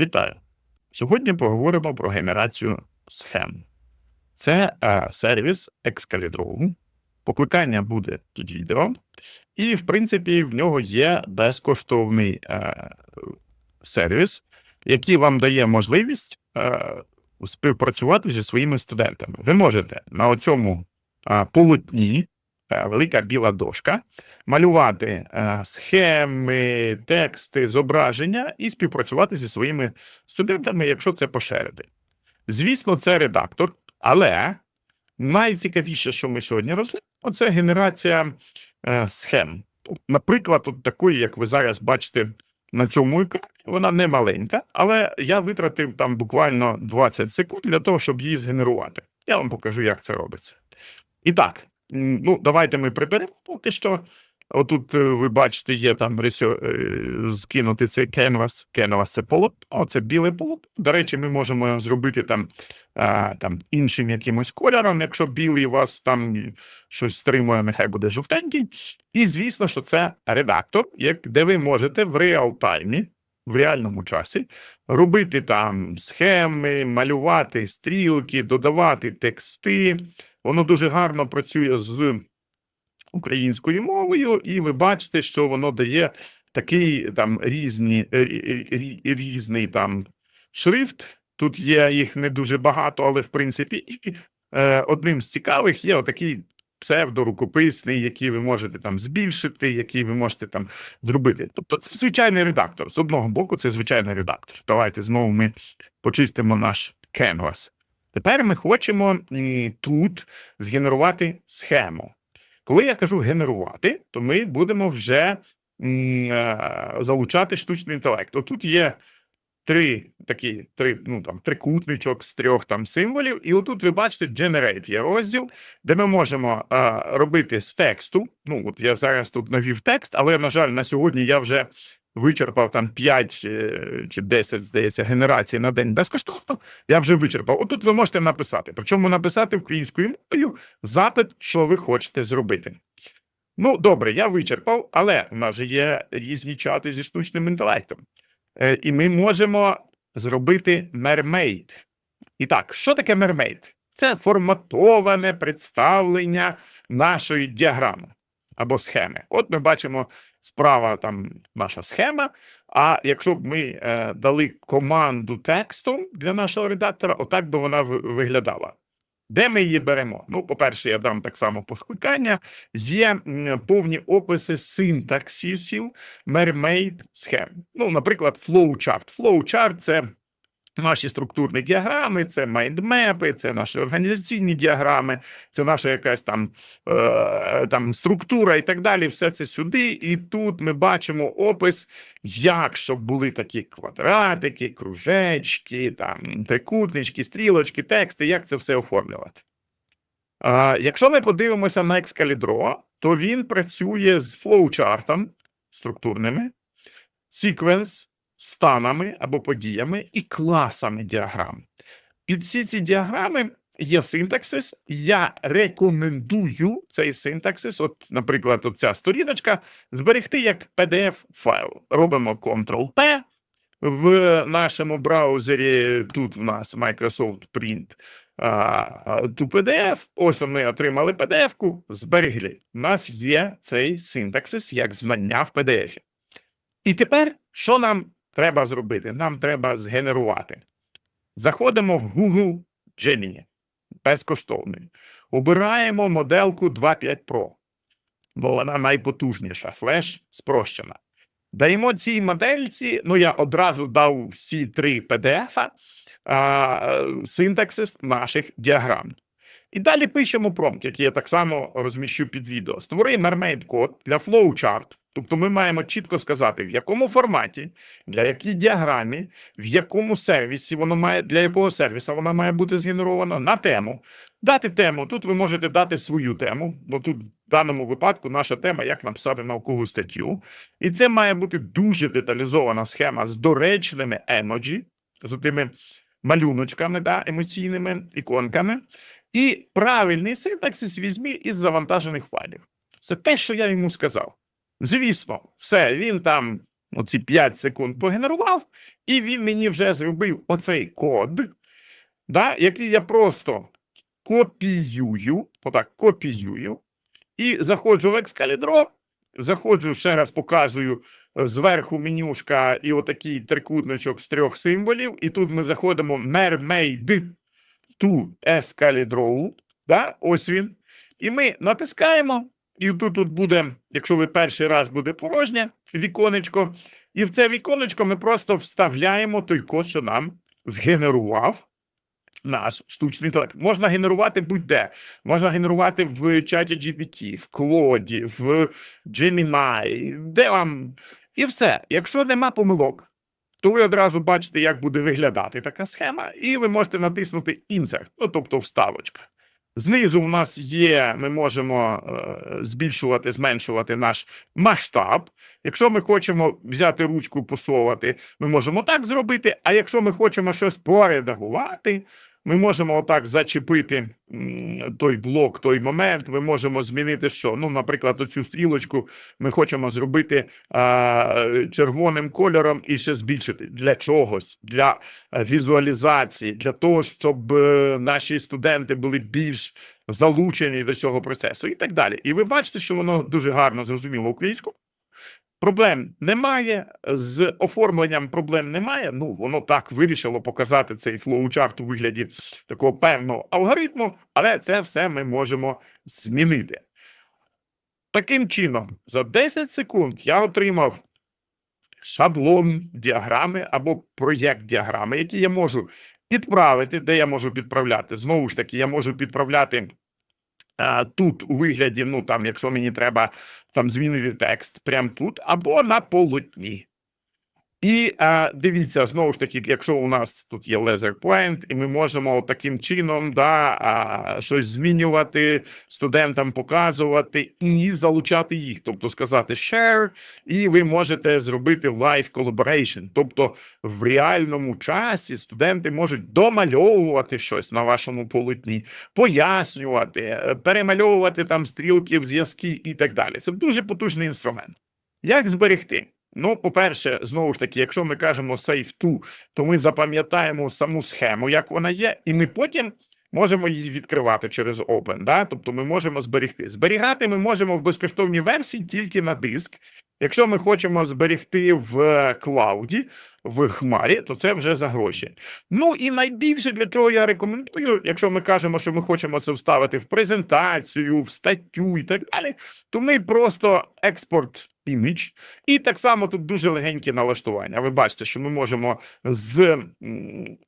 Вітаю! Сьогодні поговоримо про генерацію схем. Це е, сервіс Excalibur. Покликання буде під відео, і, в принципі, в нього є безкоштовний е, сервіс, який вам дає можливість е, співпрацювати зі своїми студентами. Ви можете на цьому е, полотні, велика біла дошка, малювати е, схеми, тексти, зображення і співпрацювати зі своїми студентами, якщо це поширити. Звісно, це редактор, але найцікавіше, що ми сьогодні розглядаємо, це генерація е, схем. Наприклад, от такої, як ви зараз бачите на цьому екрані, вона не маленька, але я витратив там буквально 20 секунд для того, щоб її згенерувати. Я вам покажу, як це робиться. І так, ну, давайте ми приберемо поки що. Отут е, ви бачите, є там е, скинути цей canvas. Canvas – це полотно, це біле полотно. До речі, ми можемо зробити там, а, там іншим якимось кольором. Якщо білий у вас там щось стримує, нехай буде жовтенький. І звісно, що це редактор, як, де ви можете в реал-таймі, в реальному часі, робити там схеми, малювати стрілки, додавати тексти. Воно дуже гарно працює з українською мовою, і ви бачите, що воно дає такий там різні, рі- рі- різний там шрифт. Тут є їх не дуже багато, але в принципі, і е, одним з цікавих є отакий псевдорукописний, який ви можете там збільшити, який ви можете там зробити. Тобто це звичайний редактор. З одного боку, це звичайний редактор. Давайте знову ми почистимо наш canvas. Тепер ми хочемо тут згенерувати схему. Коли я кажу генерувати, то ми будемо вже е, залучати штучний інтелект. Отут є три такі, три, ну там трикутничок з трьох там символів, і отут ви бачите Generate є розділ, де ми можемо е, робити з тексту. Ну, от я зараз тут навів текст, але, на жаль, на сьогодні я вже вичерпав там 5 е, чи 10, здається, генерацій на день безкоштовно. Я вже вичерпав. Отут ви можете написати. Причому написати українською мовою запит, що ви хочете зробити. Ну, добре, я вичерпав, але в нас же є різні чати зі штучним інтелектом. Е, і ми можемо зробити мермейд. І так, що таке мермейд? Це форматоване представлення нашої діаграми або схеми. От ми бачимо справа там наша схема. А якщо б ми е, дали команду текстом для нашого редактора, отак би вона виглядала. Де ми її беремо? Ну, по-перше, я дам так само поскликання. Є повні описи синтаксисів мермейд схем. Ну, наприклад, flowchart. Flowchart – це наші структурні діаграми, це майндмепи, це наші організаційні діаграми, це наша якась там, е, там структура і так далі. Все це сюди. І тут ми бачимо опис, як щоб були такі квадратики, кружечки, там трикутнички, стрілочки, тексти, як це все оформлювати. А, якщо ми подивимося на Excalibur, то він працює з флоучартом структурними, секвенс, станами або подіями і класами діаграм. Під всі ці діаграми є синтаксис. Я рекомендую цей синтаксис, от, наприклад, ця сторіночка, зберегти як PDF-файл. Робимо Ctrl-P. В нашому браузері тут в нас Microsoft Print ту PDF. Ось ми отримали PDF-ку, зберегли. У нас є цей синтаксис як знання в PDF. І тепер що нам треба зробити? Нам треба згенерувати. Заходимо в Google Gemini, безкоштовний. Обираємо моделку 2.5 Pro, бо вона найпотужніша, флеш спрощена. Даємо цій модельці, ну я одразу дав всі три PDF, синтаксис наших діаграм. І далі пишемо промпт, який я так само розміщу під відео. Створи mermaid код для flowchart. Тобто ми маємо чітко сказати, в якому форматі, для якій діаграмі, в якому сервісі воно має, для якого сервіса вона має бути згенерована на тему. Дати тему. Тут ви можете дати свою тему, бо тут в даному випадку наша тема, як написати наукову статтю. І це має бути дуже деталізована схема з доречними емоджі, з тими малюночками, да, емоційними іконками. І правильний синтаксис візьмі із завантажених файлів. Це те, що я йому сказав. Звісно, все, він там оці 5 секунд погенерував, і він мені вже зробив оцей код, да, який я просто копіюю, отак, копіюю, і заходжу в Excalibur, заходжу, ще раз показую е, зверху менюшка і отакий трикутничок з трьох символів, і тут ми заходимо Mermaid to Excalibur, да, ось він. І ми натискаємо, і тут, буде, якщо ви перший раз буде порожнє віконечко, і в це віконечко ми просто вставляємо той код, що нам згенерував наш штучний інтелект. Можна генерувати будь-де. Можна генерувати в чаті GPT, в Клоді, в Gemini, де вам. І все. Якщо нема помилок, то ви одразу бачите, як буде виглядати така схема, і ви можете натиснути Insert, ну, тобто вставочка. Знизу в нас є, ми можемо е, збільшувати, зменшувати наш масштаб. Якщо ми хочемо взяти ручку, посовувати, ми можемо так зробити. А якщо ми хочемо щось поредагувати, ми можемо отак зачепити той блок, той момент. Ми можемо змінити що? Ну, наприклад, оцю стрілочку ми хочемо зробити а, червоним кольором і ще збільшити для чогось, для е, візуалізації, для того, щоб е, наші студенти були більш залучені до цього процесу, і так далі. І ви бачите, що воно дуже гарно зрозуміло українською. Проблем немає, з оформленням проблем немає. Ну, воно так вирішило показати цей флоучарт у вигляді такого певного алгоритму, але це все ми можемо змінити. Таким чином, за 10 секунд я отримав шаблон діаграми або проєкт діаграми, які я можу підправити, де я можу підправляти. Знову ж таки, я можу підправляти тут у вигляді, ну там, якщо мені треба там змінити текст, прямо тут, або на полотні. І а, дивіться, знову ж таки, якщо у нас тут є laser point, і ми можемо таким чином да, а, щось змінювати, студентам показувати і залучати їх, тобто сказати share, і ви можете зробити live collaboration. Тобто в реальному часі студенти можуть домальовувати щось на вашому полотні, пояснювати, е, перемальовувати там стрілки, зв'язки і так далі. Це дуже потужний інструмент. Як зберегти? Ну, по-перше, знову ж таки, якщо ми кажемо save to, то ми запам'ятаємо саму схему, як вона є, і ми потім можемо її відкривати через Open. Да? Тобто ми можемо зберегти. Зберігати ми можемо в безкоштовній версії тільки на диск. Якщо ми хочемо зберегти в клауді, в хмарі, то це вже за гроші. Ну і найбільше для чого я рекомендую, якщо ми кажемо, що ми хочемо це вставити в презентацію, в статтю і так далі, то ми просто експорт імідж. І так само тут дуже легенькі налаштування. Ви бачите, що ми можемо з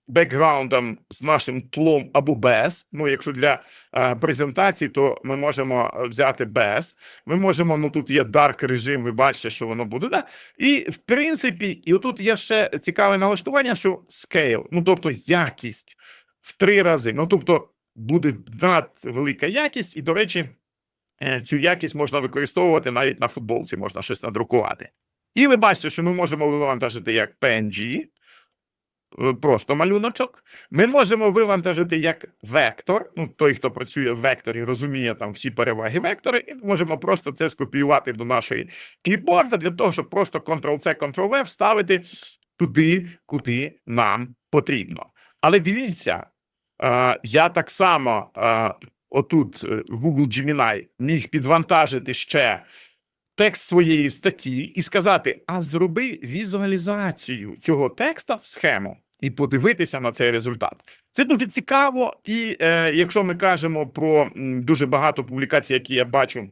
бекграундом, з нашим тлом або без. Ну, якщо для е, презентації, то ми можемо е, взяти без. Ми можемо, ну тут є dark режим, ви бачите, що воно буде. Да? І в принципі, і отут є ще цікаве налаштування, що scale, ну тобто якість в три рази. Ну тобто буде надвелика якість, і, до речі, е, цю якість можна використовувати навіть на футболці, можна щось надрукувати. І ви бачите, що ми можемо вивантажити як PNG, просто малюночок. Ми можемо вивантажити як вектор. Ну, той, хто працює в векторі, розуміє там всі переваги вектора, і можемо просто це скопіювати до нашої кліпборда для того, щоб просто Ctrl-C, Ctrl-V вставити туди, куди нам потрібно. Але дивіться, е, я так само е, отут е, Google Gemini міг підвантажити ще текст своєї статті і сказати: а зроби візуалізацію цього текста в схему і подивитися на цей результат. Це дуже цікаво, і е, якщо ми кажемо про дуже багато публікацій, які я бачу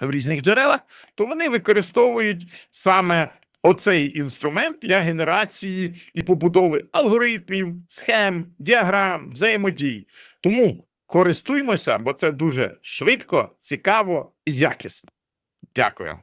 в різних джерелах, то вони використовують саме оцей інструмент для генерації і побудови алгоритмів, схем, діаграм, взаємодій. Тому користуймося, бо це дуже швидко, цікаво і якісно. Дякую.